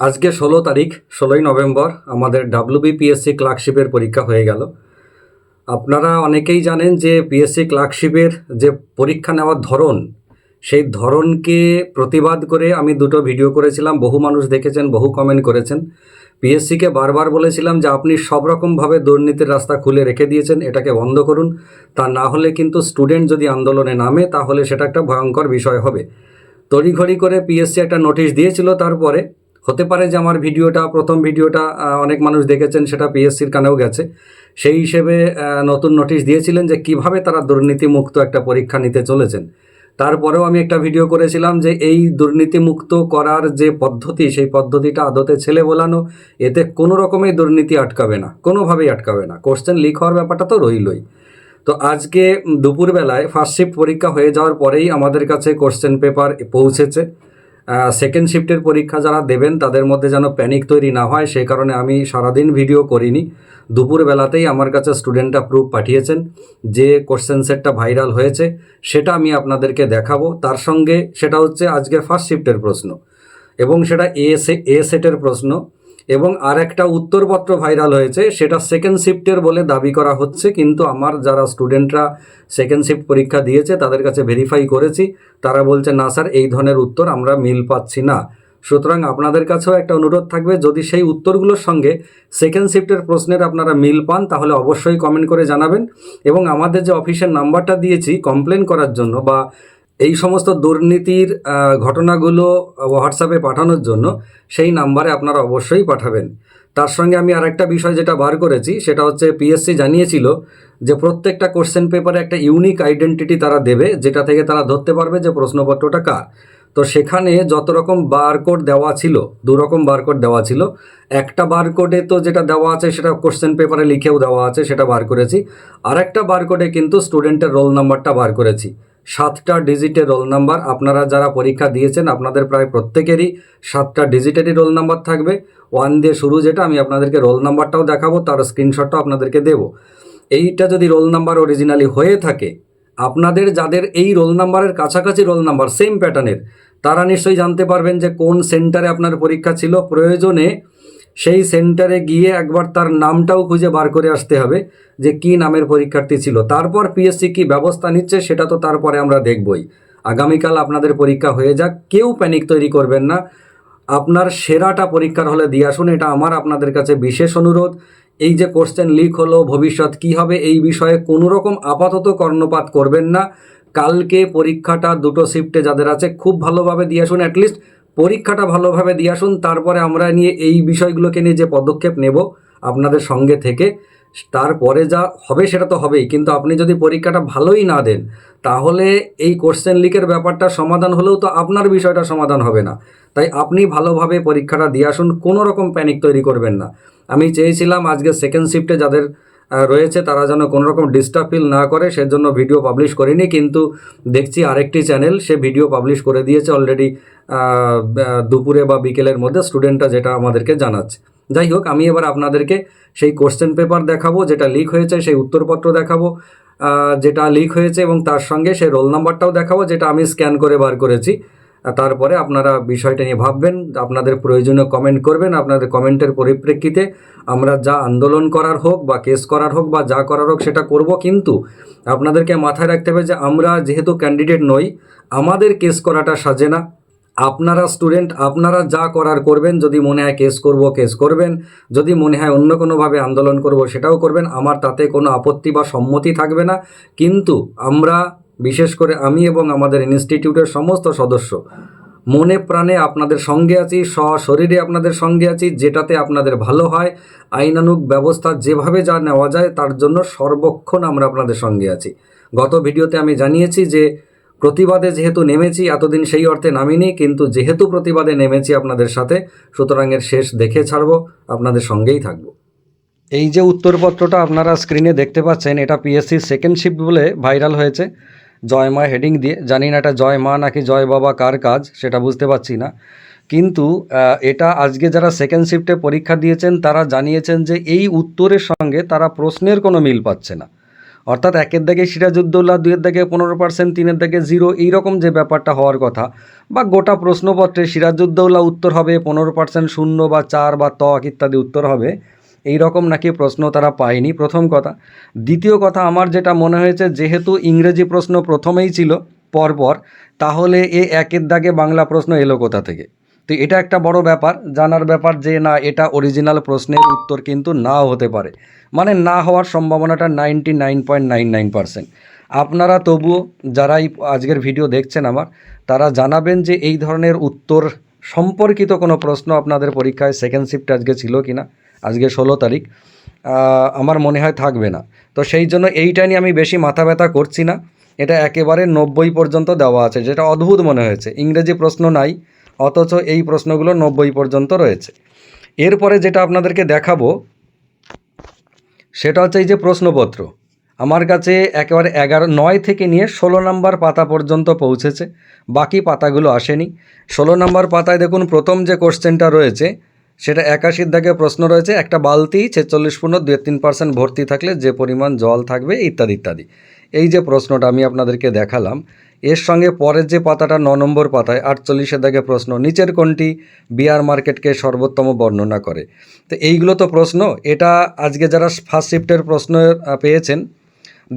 আজকে ষোলো তারিখ, ষোলোই নভেম্বর আমাদের ডাব্লিউবিপিএসসি ক্লার্কশিপের পরীক্ষা হয়ে গেল। আপনারা অনেকেই জানেন যে পিএসসি ক্লার্কশিপের যে পরীক্ষা নেওয়ার ধরন, সেই ধরনকে প্রতিবাদ করে আমি দুটো ভিডিও করেছিলাম। বহু মানুষ দেখেছেন, বহু কমেন্ট করেছেন। পিএসসিকে বারবার বলেছিলাম যে আপনি সব রকমভাবে দুর্নীতির রাস্তা খুলে রেখে দিয়েছেন, এটাকে বন্ধ করুন। তা না হলে কিন্তু স্টুডেন্ট যদি আন্দোলনে নামে, তাহলে সেটা একটা ভয়ঙ্কর বিষয় হবে। তড়িঘড়ি করে পিএসসি একটা নোটিশ দিয়েছিল, তারপরে হতে পারে যে আমার ভিডিওটা, প্রথম ভিডিওটা অনেক মানুষ দেখেছেন, সেটা পিএসসির কানেও গেছে। সেই হিসেবে নতুন নোটিশ দিয়েছিলেন যে কীভাবে তারা দুর্নীতিমুক্ত একটা পরীক্ষা নিতে চলেছেন। তারপরেও আমি একটা ভিডিও করেছিলাম যে এই দুর্নীতিমুক্ত করার যে পদ্ধতি, সেই পদ্ধতিটা আদতে ছেলে বোলানো, এতে কোনো রকমের দুর্নীতি আটকাবে না, কোনোভাবেই আটকাবে না। কোশ্চেন লিক হওয়ার ব্যাপারটা তো রইলই। তো আজকে দুপুরবেলায় ফার্স্ট শিফট পরীক্ষা হয়ে যাওয়ার পরেই আমাদের কাছে কোশ্চেন পেপার পৌঁছেছে। সেকেন্ড শিফটের পরীক্ষা যারা দেবেন, তাদের মধ্যে যেন প্যানিক তৈরি না হয়, সেই কারণে আমি সারাদিন ভিডিও করিনি। দুপুরবেলাতেই আমার কাছে স্টুডেন্টরা প্রুফ পাঠিয়েছেন যে কোশ্চেন সেটটা ভাইরাল হয়েছে, সেটা আমি আপনাদেরকে দেখাবো। তার সঙ্গে সেটা হচ্ছে আজকের ফার্স্ট শিফটের প্রশ্ন এবং সেটা এ সে- এ সেটের প্রশ্ন। এবং আর একটা উত্তরপত্র ভাইরাল হয়েছে, সেটা সেকেন্ড শিফটের বলে দাবি করা হচ্ছে, কিন্তু আমার যারা স্টুডেন্টরা সেকেন্ড শিফট পরীক্ষা দিয়েছে, তাদের কাছে ভেরিফাই করেছি। তারা বলছে, না স্যার, এই ধরনের উত্তর আমরা মিল পাচ্ছি না। সুতরাং আপনাদের কাছেও একটা অনুরোধ থাকবে, যদি সেই উত্তরগুলোর সঙ্গে সেকেন্ড শিফটের প্রশ্নের আপনারা মিল পান, তাহলে অবশ্যই কমেন্ট করে জানাবেন। এবং আমাদের যে অফিসের নাম্বারটা দিয়েছি কমপ্লেন করার জন্য বা এই সমস্ত দুর্নীতির ঘটনাগুলো হোয়াটসঅ্যাপে পাঠানোর জন্য সেই নাম্বারে আপনারা অবশ্যই পাঠাবেন। তার সঙ্গে আমি আরেকটা বিষয় যেটা বার করেছি, সেটা হচ্ছে পিএসসি জানিয়েছিল যে প্রত্যেকটা কোশ্চেন পেপারে একটা ইউনিক আইডেন্টিটি তারা দেবে, যেটা থেকে তারা ধরতে পারবে যে প্রশ্নপত্রটা কার। তো সেখানে যত রকম বারকোড দেওয়া ছিল, দু রকম বারকোড দেওয়া ছিল, একটা বারকোডে তো যেটা দেওয়া আছে, সেটা কোশ্চেন পেপারে লিখেও দেওয়া আছে, সেটা বার করেছি। আর একটা বারকোডে কিন্তু স্টুডেন্টের রোল নাম্বারটা বার করেছি। সাতটা ডিজিটের রোল নাম্বার আপনারা যারা পরীক্ষা দিয়েছেন, আপনাদের প্রায় প্রত্যেকেরই সাতটা ডিজিটেরই রোল নাম্বার থাকবে। ওয়ান দিয়ে শুরু যেটা, আমি আপনাদেরকে রোল নাম্বারটাও দেখাবো, তার স্ক্রিনশটটাও আপনাদেরকে দেবো। এইটা যদি রোল নাম্বার অরিজিনালি হয়ে থাকে, আপনাদের যাদের এই রোল নাম্বারের কাছাকাছি রোল নাম্বার সেম প্যাটার্নের তারা নিশ্চয়ই জানতে পারবেন যে কোন সেন্টারে আপনার পরীক্ষা ছিল। প্রয়োজনে সেই সেন্টারে গিয়ে একবার তার নামটাও খুঁজে বার করে আসতে হবে যে কি নামের পরীক্ষার্থী ছিল। তারপর পিএসসি কি ব্যবস্থা নিচ্ছে সেটা তো তারপরে আমরা দেখবই। আগামীকাল আপনাদের পরীক্ষা হয়ে যাক, কেউ প্যানিক তৈরি করবেন না। আপনার সেরাটা পরীক্ষার হলে দিয়ে আসুন, এটা আমার আপনাদের কাছে বিশেষ অনুরোধ। এই যে কোশ্চেন লিক হলো, ভবিষ্যৎ কি হবে, এই বিষয়ে কোনো রকম আপাতত কর্ণপাত করবেন না। কালকে পরীক্ষাটা দুটো শিফটে যাদের আছে, খুব ভালোভাবে দিয়ে আসুন অ্যাটলিস্ট পরীক্ষাটা ভালোভাবে দিয়ে আসুন, তারপরে আমরা নিয়ে এই বিষয়গুলোকে নিয়ে যে পদক্ষেপ নেব আপনাদের সঙ্গে থেকে, তারপরে যা হবে সেটা তো হবেই। কিন্তু আপনি যদি পরীক্ষাটা ভালোই না দেন, তাহলে এই কোশ্চেন লিকের ব্যাপারটা সমাধান হলেও তো আপনার বিষয়টা সমাধান হবে না। তাই আপনি ভালোভাবে পরীক্ষাটা দিয়ে আসুন, কোনো রকম প্যানিক তৈরি করবেন না। আমি চেয়েছিলাম আজকে সেকেন্ড শিফটে যাদের রয়েছে, তারা যেন কোনো রকম ডিস্টার্ব ফিল না করে, সেজন্য ভিডিও পাবলিশ করিনি, কিন্তু দেখছি আরেকটি চ্যানেল সে ভিডিও পাবলিশ করে দিয়েছে অলরেডি দুপুরে বা বিকেলের মধ্যে স্টুডেন্টরা যেটা আমাদেরকে জানাচ্ছে। যাই হোক, আমি এবার আপনাদেরকে সেই কোশ্চেন পেপার দেখাবো, যেটা লিক হয়েছে, সেই উত্তরপত্র দেখাবো যেটা লিক হয়েছে এবং তার সঙ্গে সেই রোল নাম্বারটাও দেখাবো, যেটা আমি স্ক্যান করে বার করেছি। তারপরে আপনারা বিষয়টা নিয়ে ভাববেন, আপনাদের প্রয়োজনীয় কমেন্ট করবেন, আপনাদের কমেন্টের পরিপ্রেক্ষিতে আমরা যা আন্দোলন করার হোক বা কেস করার হোক বা যা করার হোক সেটা করব, কিন্তু আপনাদেরকে মাথায় রাখতে হবে যে আমরা যেহেতু ক্যান্ডিডেট নই, আমাদের কেস করাটা সাজে না। আপনারা স্টুডেন্ট আপনারা যা করার করবেন, যদি মনে হয় কেস করব কেস করবেন। যদি মনে হয় অন্য কোনোভাবে আন্দোলন করব, সেটাও করবেন। আমার তাতে কোনো আপত্তি বা সম্মতি থাকবে না। কিন্তু আমরা বিশেষ করে আমি এবং আমাদের ইনস্টিটিউটের সমস্ত সদস্য, মনে প্রাণে আপনাদের সঙ্গে আছি, সশরীরে আপনাদের সঙ্গে আছি, যেটাতে আপনাদের ভালো হয়, আইনানুগ ব্যবস্থা যেভাবে যা নেওয়া যায় তার জন্য সর্বক্ষণ আমরা আপনাদের সঙ্গে আছি। গত ভিডিওতে আমি জানিয়েছি যে প্রতিবাদে যেহেতু নেমেছি, এতদিন সেই অর্থে নামিনি, কিন্তু যেহেতু প্রতিবাদে নেমেছি আপনাদের সাথে, সুতরাং এর শেষ দেখে ছাড়ব, আপনাদের সঙ্গেই থাকব। এই যে উত্তরপত্রটা আপনারা স্ক্রিনে দেখতে পাচ্ছেন, এটা পিএসসির সেকেন্ড শিফট বলে ভাইরাল হয়েছে। জয় মা হেডিং দিয়ে, জানি না এটা জয় মা নাকি জয় বাবা কার কাজ, সেটা বুঝতে পারছি না। কিন্তু এটা আজকে যারা সেকেন্ড শিফটে পরীক্ষা দিয়েছেন, তারা জানিয়েছেন যে এই উত্তরের সঙ্গে তারা প্রশ্নের কোনো মিল পাচ্ছে না। অর্থাৎ একের দাগে সিরাজউদ্দৌলা, দুইয়ের দাগে পনেরো পার্সেন্ট তিনের দাগে জিরো এইরকম যে ব্যাপারটা হওয়ার কথা, বা গোটা প্রশ্নপত্রে সিরাজউদ্দৌলা উত্তর হবে, পনেরো পার্সেন্ট শূন্য বা চার বা তক ইত্যাদি উত্তর হবে এই রকম নাকি প্রশ্ন তারা পায়নি, প্রথম কথা। দ্বিতীয় কথা, আমার যেটা মনে হয়েছে, যেহেতু ইংরেজি প্রশ্ন প্রথমেই ছিল পরপর, তাহলে এ একের দাগে বাংলা প্রশ্ন এলো কোথা থেকে? তো এটা একটা বড় ব্যাপার, জানার ব্যাপার যে না, এটা অরিজিনাল প্রশ্নের উত্তর কিন্তু নাও হতে পারে। মানে না হওয়ার সম্ভাবনাটা ninety nine point nine nine percent আপনারা তবুও যারাই আজকের ভিডিও দেখছেন আমার, তারা জানাবেন যে এই ধরনের উত্তর সম্পর্কিত কোনো প্রশ্ন আপনাদের পরীক্ষায় সেকেন্ড শিফট আজকে ছিল কি না আজকে ষোলো তারিখ আমার মনে হয় থাকবে না। তো সেই জন্য এইটা নিয়ে আমি বেশি মাথা ব্যথা করছি না। এটা একেবারে নব্বই পর্যন্ত দেওয়া আছে, যেটা অদ্ভুত মনে হয়েছে। ইংরেজি প্রশ্ন নাই, অথচ এই প্রশ্নগুলো নব্বই পর্যন্ত রয়েছে। এরপরে যেটা আপনাদেরকে দেখাবো, সেটা হচ্ছে এই যে প্রশ্নপত্র। আমার কাছে একেবারে এগারো, নয় থেকে নিয়ে ষোলো নম্বর পাতা পর্যন্ত পৌঁছেছে। বাকি পাতাগুলো আসেনি। ষোলো নম্বর পাতায় দেখুন, প্রথম যে কোশ্চেনটা রয়েছে সেটা একাশির দাগে প্রশ্ন রয়েছে, একটা বালতি, ছেচল্লিশ পূর্ণ দুই তিন পার্সেন্ট ভর্তি থাকলে যে পরিমাণ জল থাকবে, ইত্যাদি ইত্যাদি। এই যে প্রশ্নটা আমি আপনাদেরকে দেখালাম, এর সঙ্গে পরের যে পাতাটা ন নম্বর পাতায় আটচল্লিশের দাগে প্রশ্ন, নিচের কোনটি? বিয়ার মার্কেটকে সর্বোত্তম বর্ণনা করে। তো এইগুলো তো প্রশ্ন, এটা আজকে যারা ফার্স্ট শিফটের প্রশ্ন পেয়েছেন,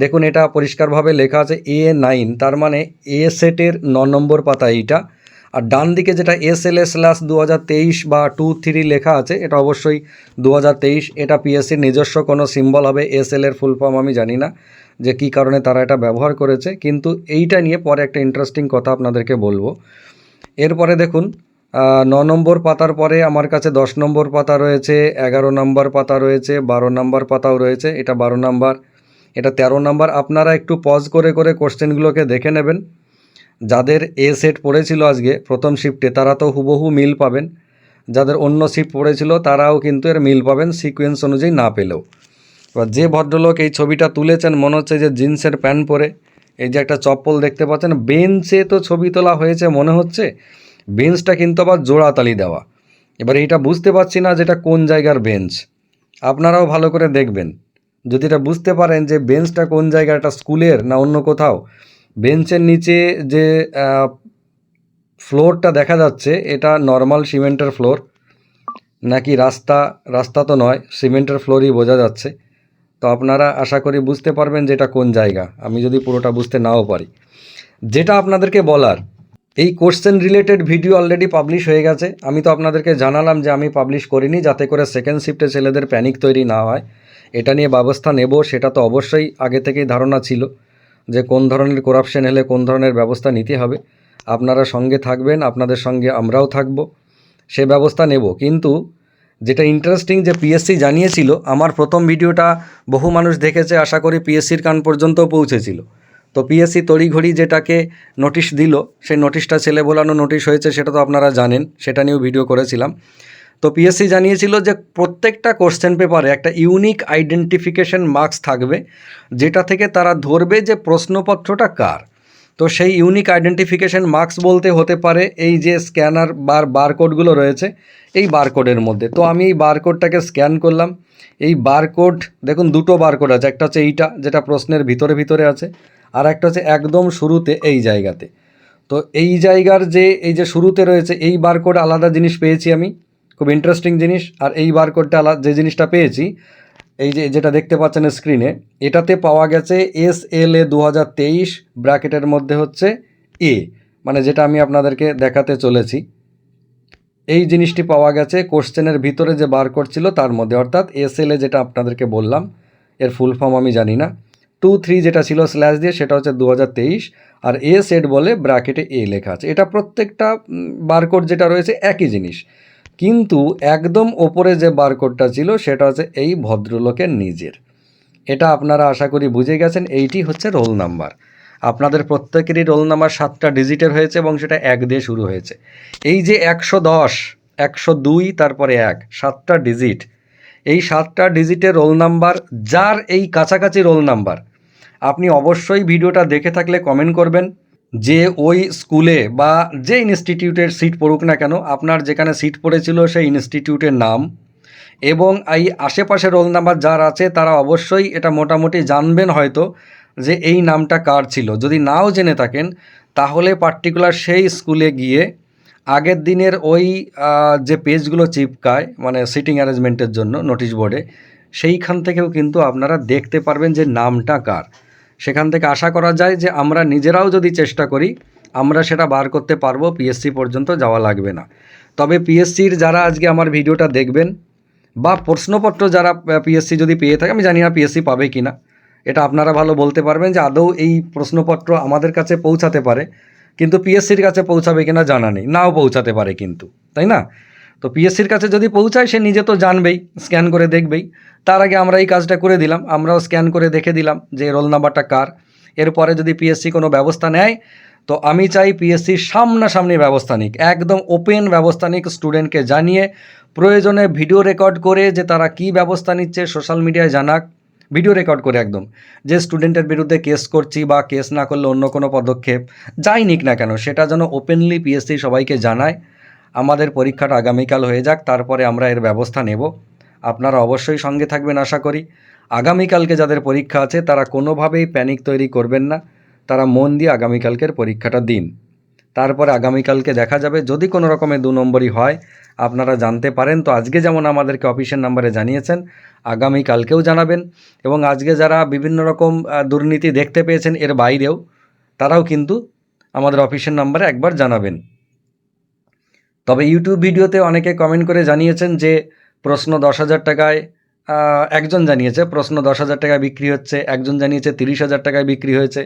দেখুন এটা পরিষ্কারভাবে লেখা আছে এ নাইন তার মানে এ সেটের ন নম্বর পাতা এইটা। আর ডান দিকে যেটা এস এল এস স্ল্যাশ দু বা টু থ্রি লেখা আছে, এটা অবশ্যই দু হাজার তেইশ। এটা পিএসসির নিজস্ব কোনো সিম্বল হবে এস এল এর ফুল ফর্ম আমি জানি না যে কী কারণে তারা এটা ব্যবহার করেছে, কিন্তু এইটা নিয়ে পরে একটা ইন্টারেস্টিং কথা আপনাদেরকে বলব। এরপরে দেখুন ন নম্বর পাতার পরে আমার কাছে দশ নম্বর পাতা রয়েছে, এগারো নম্বর পাতা রয়েছে, বারো নম্বর পাতাও রয়েছে, এটা বারো নম্বর, এটা তেরো নম্বর। আপনারা একটু পজ করে করে কোশ্চেনগুলোকে দেখে নেবেন। যাদের এ সেট পড়েছিল আজকে, প্রথম শিফটে তারা তো হুবহু মিল পাবেন। যাদের অন্য শিফট পড়েছিল, তারাও কিন্তু এর মিল পাবেন সিকোয়েন্স অনুযায়ী না পেলেও। এবার যে ভদ্রলোক এই ছবিটা তুলেছেন, মনে হচ্ছে যে জিন্সের প্যান্ট পরে, এই যে একটা চপ্পল দেখতে পাচ্ছেন, বেঞ্চে তো ছবি তোলা হয়েছে, মনে হচ্ছে বেঞ্চটা কিন্তু আবার জোড়াতালি দেওয়া। এবার এটা বুঝতে পারছি না যেটা কোন জায়গার বেঞ্চ। আপনারাও ভালো করে দেখবেন। যদি এটা বুঝতে পারেন যে বেঞ্চটা কোন জায়গা একটা স্কুলের না অন্য কোথাও বেঞ্চের নিচে যে ফ্লোরটা দেখা যাচ্ছে, এটা নর্মাল সিমেন্টের ফ্লোর। নাকি রাস্তা রাস্তা তো নয়, সিমেন্টের ফ্লোরই বোঝা যাচ্ছে। তো আপনারা আশা করি বুঝতে পারবেন যে এটা কোন জায়গা। আমি যদি পুরোটা বুঝতে নাও পারি। যেটা আপনাদেরকে বলার, এই question related video already publish হয়ে গেছে। আমি তো আপনাদেরকে জানালাম যে আমি পাবলিশ করিনি, যাতে করে সেকেন্ড শিফটে ছেলেদের প্যানিক তৈরি না হয়। এটা নিয়ে ব্যবস্থা নেব, সেটা তো অবশ্যই আগে থেকেই ধারণা ছিল। যে কোন ধরনের করাপশন হলে কোন ধরনের ব্যবস্থা নিতে হবে। আপনারা সঙ্গে থাকবেন, আপনাদের সঙ্গে আমরাও থাকব। সে ব্যবস্থা নেব। কিন্তু যেটা ইন্টারেস্টিং যে পিএসসি জানিয়েছিল, আমার প্রথম ভিডিওটা বহু মানুষ দেখেছে, আশা করি পিএসসির কান পর্যন্ত পৌঁছেছিল। তো পিএসসি তড়িঘড়ি যেটাকে নোটিশ দিল, সেই নোটিশটা ছেলে বোলানো নোটিশ হয়েছে, সেটা তো আপনারা জানেন, সেটা নিয়েও ভিডিও করেছিলাম। তো পিএসসি জানিয়েছিল যে প্রত্যেকটা কোশ্চেন পেপারে একটা ইউনিক আইডেন্টিফিকেশন মার্কস থাকবে, যেটা থেকে তারা ধরবে যে প্রশ্নপত্রটা কার। তো সেই ইউনিক আইডেন্টিফিকেশন মার্কস বলতে হতে পারে এই যে স্ক্যানার বার বারকোডগুলো রয়েছে, এই বারকোডের মধ্যে। তো আমি এই বারকোডটাকে স্ক্যান করলাম। এই বারকোড দেখুন দুটো বারকোড আছে, একটা হচ্ছে এইটা, যেটা প্রশ্নের ভিতরে ভিতরে আছে, আর একটা হচ্ছে একদম শুরুতে এই জায়গাতে। তো এই জায়গার যে, এই যে শুরুতে রয়েছে, এই বারকোড আলাদা জিনিস পেয়েছি আমি। খুব ইন্টারেস্টিং জিনিস। আর এই বারকোডটা আলাদা যে জিনিসটা পেয়েছি, এই যে, যেটা দেখতে পাচ্ছেন স্ক্রিনে এটাতে পাওয়া গেছে এস এল এ দু হাজার তেইশ ব্র্যাকেটের মধ্যে হচ্ছে এ মানে যেটা আমি আপনাদেরকে দেখাতে চলেছি। এই জিনিসটি পাওয়া গেছে কোশ্চেনের ভিতরে যে বারকোড ছিল তার মধ্যে, অর্থাৎ এস এল এ যেটা আপনাদেরকে বললাম, এর ফুল ফর্ম আমি জানি না। টু থ্রি যেটা ছিল স্ল্যাশ দিয়ে, সেটা হচ্ছে দু হাজার তেইশ, আর এ সেট বলে ব্র্যাকেটে এ লেখা আছে। এটা প্রত্যেকটা বারকোড যেটা রয়েছে একই জিনিস। কিন্তু একদম ওপরে যে বারকোডটা ছিল, সেটা হচ্ছে এই ভদ্রলোকের নিজের। এটা আপনারা আশা করি বুঝে গেছেন, এইটি হচ্ছে রোল নাম্বার। আপনাদের প্রত্যেকেরই রোল নাম্বার সাতটা ডিজিটের হয়েছে এবং সেটা এক দিয়ে শুরু হয়েছে। এই যে একশো দশ, একশো দুই, তারপরে এক, সাতটা ডিজিট। এই সাতটা ডিজিটের রোল নাম্বার, যার এই কাছাকাছি রোল নাম্বার, আপনি অবশ্যই ভিডিওটা দেখে থাকলে কমেন্ট করবেন। যে ওই স্কুলে বা যে ইনস্টিটিউটের সিট পড়ুক না কেন, আপনার যেখানে সিট পড়েছিল সেই ইনস্টিটিউটের নাম এবং এই আশেপাশে রোল নাম্বার যার আছে তারা অবশ্যই এটা মোটামুটি জানবেন হয়তো যে এই নামটা কার ছিল। যদি নাও জেনে থাকেন, তাহলে পার্টিকুলার সেই স্কুলে গিয়ে আগের দিনের ওই যে পেজগুলো চিপকায় মানে সিটিং অ্যারেঞ্জমেন্টের জন্য নোটিশ বোর্ডে, সেইখান থেকেও কিন্তু আপনারা দেখতে পারবেন যে নামটা কার। সেখান থেকে আশা করা যায় যে আমরা নিজেরাও যদি চেষ্টা করি, আমরা সেটা বার করতে পারব পিএসসি পর্যন্ত যাওয়া লাগবে না। তবে পিএসসির যারা আজকে আমার ভিডিওটা দেখবেন বা প্রশ্নপত্র যারা পিএসসি যদি পেয়ে থাকে, আমি জানি না পিএসসি পাবে কি না এটা আপনারা ভালো বলতে পারবেন যে আদৌ এই প্রশ্নপত্র আমাদের কাছে পৌঁছাতে পারে, কিন্তু পিএসসির কাছে পৌঁছাবে কিনা জানা নেই, নাও পৌঁছাতে পারে কিন্তু, তাই না? তো পিএসসির কাছে যদি পৌঁছায়, সে নিজে তো জানবেই স্ক্যান করে দেখবেই। তার আগে আমরা এই কাজটা করে দিলাম, আমরাও স্ক্যান করে দেখে দিলাম যে রোল নাম্বারটা কার। এরপরে যদি পিএসসি কোনো ব্যবস্থা নেয়, তো আমি চাই পিএসসির সামনাসামনি ব্যবস্থা নিক, একদম ওপেন ব্যবস্থা নিক স্টুডেন্টকে জানিয়ে, প্রয়োজনে ভিডিও রেকর্ড করে যে তারা কি ব্যবস্থা নিচ্ছে সোশ্যাল মিডিয়ায় জানাক ভিডিও রেকর্ড করে একদম। যে স্টুডেন্টের বিরুদ্ধে কেস করছি বা কেস না করলে অন্য কোনো পদক্ষেপ, যাই নিক না কেন, সেটা যেন ওপেনলি পিএসসি সবাইকে জানায়। আমাদের পরীক্ষাটা আগামীকাল হয়ে যাক, তারপরে আমরা এর ব্যবস্থা নেব। আপনারা অবশ্যই সঙ্গে থাকবেন আশা করি। আগামীকালকে যাদের পরীক্ষা আছে, তারা কোনোভাবেই প্যানিক তৈরি করবেন না। তারা মন দিয়ে আগামীকালকের পরীক্ষাটা দিন। তারপরে আগামীকালকে দেখা যাবে। যদি কোনো রকমের দু নম্বরই হয়, আপনারা জানতে পারেন। তো আজকে যেমন আমাদেরকে অফিসের নাম্বারে জানিয়েছেন, আগামীকালকেও জানাবেন। এবং আজকে যারা বিভিন্ন রকম দুর্নীতি দেখতে পেয়েছেন এর বাইরেও, তারাও কিন্তু আমাদের অফিসের নাম্বারে একবার জানাবেন। তবে ইউটিউব ভিডিওতে অনেকে কমেন্ট করে জানিয়েছেন যে প্রশ্ন দশ হাজার টাকায় একজন জানিয়েছে, প্রশ্ন দশ হাজার টাকায় বিক্রি হচ্ছে, একজন জানিয়েছে তিরিশ হাজার টাকায় বিক্রি হয়েছে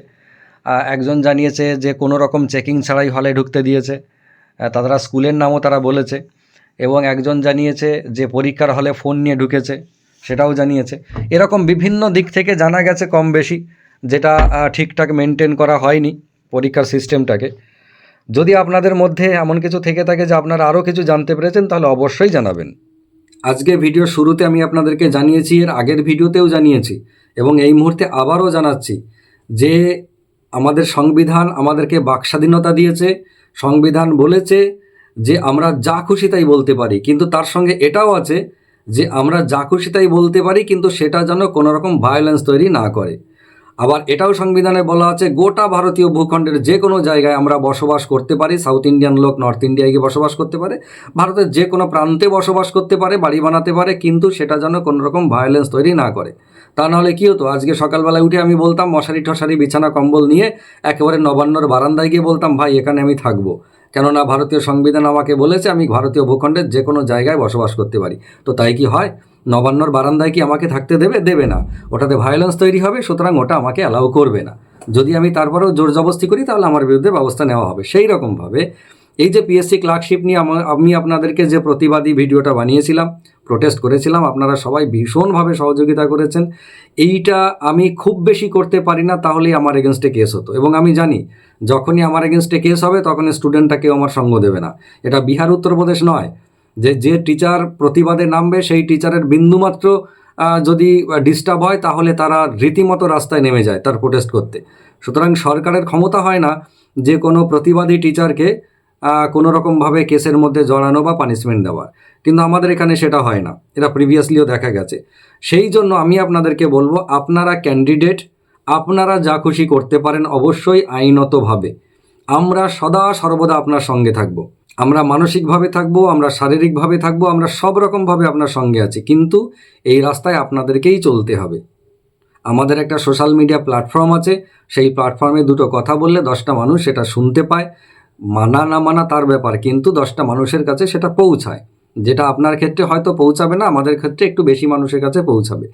একজন জানিয়েছে যে কোনো রকম চেকিং ছাড়াই হলে ঢুকতে দিয়েছে তারা স্কুলের নামও তারা বলেছে, এবং একজন জানিয়েছে যে পরীক্ষার হলে ফোন নিয়ে ঢুকেছে, সেটাও জানিয়েছে। এরকম বিভিন্ন দিক থেকে জানা গেছে কম বেশি, যেটা ঠিকঠাক মেনটেন করা হয়নি পরীক্ষার সিস্টেমটাকে যদি আপনাদের মধ্যে এমন কিছু থেকে থাকে যে আপনারা আরও কিছু জানতে পেরেছেন, তাহলে অবশ্যই জানাবেন। আজকে ভিডিও শুরুতে আমি আপনাদেরকে জানিয়েছি, এর আগের ভিডিওতেও জানিয়েছি, এবং এই মুহূর্তে আবারও জানাচ্ছি যে আমাদের সংবিধান আমাদেরকে বাকস্বাধীনতা দিয়েছে, সংবিধান বলেছে যে আমরা যা খুশি তাই বলতে পারি, কিন্তু তার সঙ্গে এটাও আছে যে আমরা যা খুশি তাই বলতে পারি, কিন্তু সেটা যেন কোনো রকম ভায়োলেন্স তৈরি না করে। আবার এটাও সংবিধানে বলা আছে, গোটা ভারতীয় ভূখণ্ডের যে কোনো জায়গায় আমরা বসবাস করতে পারি সাউথ ইন্ডিয়ান লোক নর্থ ইন্ডিয়ায় গিয়ে বসবাস করতে পারে, ভারতের যে কোনো প্রান্তে বসবাস করতে পারে, বাড়ি বানাতে পারে, কিন্তু সেটা যেন কোনো রকম ভায়োলেন্স তৈরি না করে। তা নাহলে কী হতো? আজকে সকালবেলায় উঠে আমি বলতাম, মশারি টশারি বিছানা, কম্বল নিয়ে একেবারে নবান্নর বারান্দায় গিয়ে বলতাম, ভাই, এখানে আমি থাকব। কেননা ভারতীয় সংবিধান আমাকে বলেছে, আমি ভারতীয় ভূখণ্ডের যে কোনো জায়গায় বসবাস করতে পারি। তো তাই কি হয়? নবান্নর বারান্দায় কি আমাকে থাকতে দেবে? দেবে না। ওটাতে ভায়োলেন্স তৈরি হবে, সুতরাং ওটা আমাকে অ্যালাউ করবে না। যদি আমি তারপরেও জোর জবস্তি করি, তাহলে আমার বিরুদ্ধে ব্যবস্থা নেওয়া হবে। সেই রকমভাবে এই যে পিএসসি ক্লার্কশিপ নিয়ে আমা- আপনাদেরকে যে প্রতিবাদী ভিডিওটা বানিয়েছিলাম প্রোটেস্ট করেছিলাম, আপনারা সবাই ভীষণভাবে সহযোগিতা করেছেন। এইটা আমি খুব বেশি করতে পারি না, তাহলেই আমার এগেনস্টে কেস হতো। এবং আমি জানি, যখনই আমার এগেনস্টে কেস হবে তখন স্টুডেন্টটা কেউ আমার সঙ্গ দেবে না। এটা বিহার, উত্তরপ্রদেশ নয়। যে যে টিচার প্রতিবাদে নামবে, সেই টিচারের বিন্দুমাত্র যদি ডিস্টার্ব হয়, তাহলে তারা রীতিমতো রাস্তায় নেমে যায় তার প্রোটেস্ট করতে। সুতরাং সরকারের ক্ষমতা হয় না যে কোনো প্রতিবাদী টিচারকে কোনো রকমভাবে কেসের মধ্যে জড়ানো বা পানিশমেন্ট দেওয়া। কিন্তু আমাদের এখানে সেটা হয় না। এটা প্রিভিয়াসলিও দেখা গেছে। সেই জন্য আমি আপনাদেরকে বলব, আপনারা ক্যান্ডিডেট আপনারা যা খুশি করতে পারেন, অবশ্যই আইনতভাবে। আমরা সদা সর্বদা আপনার সঙ্গে থাকব। আমরা মানসিকভাবে থাকব, আমরা শারীরিকভাবে থাকব, আমরা সব রকমভাবে আপনার সঙ্গে আছি। কিন্তু এই রাস্তায় আপনাদেরকেই চলতে হবে। আমাদের একটা সোশ্যাল মিডিয়া প্ল্যাটফর্ম আছে, সেই প্ল্যাটফর্মে দুটো কথা বললে দশটা মানুষ সেটা শুনতে পায়, মানা না মানা তার ব্যাপার, কিন্তু দশটা মানুষের কাছে সেটা পৌঁছায়। যেটা আপনার ক্ষেত্রে হয়তো পৌঁছাবে না, আমাদের ক্ষেত্রে একটু বেশি মানুষের কাছে পৌঁছাবে।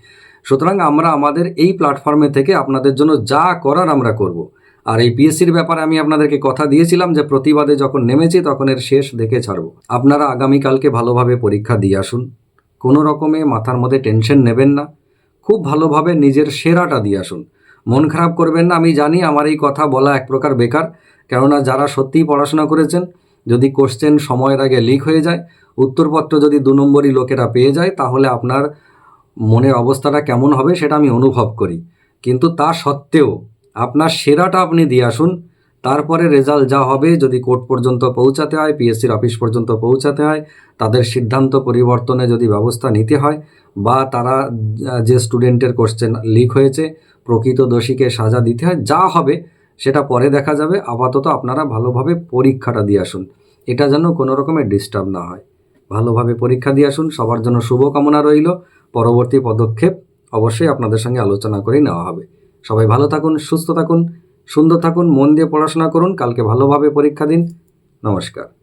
সুতরাং আমরা আমাদের এই প্ল্যাটফর্মে থেকে আপনাদের জন্য যা করার আমরা করব। আর এই পিএসসির ব্যাপারে আমি আপনাদেরকে কথা দিয়েছিলাম যে প্রতিবাদে যখন নেমেছি তখন এর শেষ দেখে ছাড়ব। আপনারা আগামীকালকে ভালোভাবে পরীক্ষা দিয়ে আসুন। কোনো রকমে মাথার মধ্যে টেনশন নেবেন না। খুব ভালোভাবে নিজের সেরাটা দিয়ে আসুন। মন খারাপ করবেন না, আমি জানি আমার এই কথা বলা এক প্রকার বেকার, কেননা যারা সত্যিই পড়াশোনা করেছেন, যদি কোশ্চেন সময়ের আগে লিক হয়ে যায়, উত্তরপত্র যদি দু নম্বরই লোকেরা পেয়ে যায়, তাহলে আপনার মনের অবস্থাটা কেমন হবে সেটা আমি অনুভব করি। কিন্তু তা সত্ত্বেও আপনার সেরাটা আপনি দিয়ে আসুন। তারপরে রেজাল্ট যা হবে, যদি কোর্ট পর্যন্ত পৌঁছাতে হয়, পিএসসির অফিস পর্যন্ত পৌঁছাতে হয়, তাদের সিদ্ধান্ত পরিবর্তনে যদি ব্যবস্থা নিতে হয় বা তারা যে স্টুডেন্টের কোশ্চেন লিক হয়েছে, প্রকৃত দোষীকে সাজা দিতে হয়, যা হবে সেটা পরে দেখা যাবে। আপাতত আপনারা ভালোভাবে পরীক্ষাটা দিয়ে আসুন। এটা যেন কোনো রকমের ডিস্টার্ব না হয়। ভালোভাবে পরীক্ষা দিয়ে আসুন। সবার জন্য শুভকামনা রইল। পরবর্তী পদক্ষেপ অবশ্যই আপনাদের সঙ্গে আলোচনা করেই নেওয়া হবে। সবাই ভালো থাকুন, সুস্থ থাকুন, সুন্দর থাকুন, মন দিয়ে পড়াশোনা করুন, কালকে ভালোভাবে পরীক্ষা দিন। নমস্কার।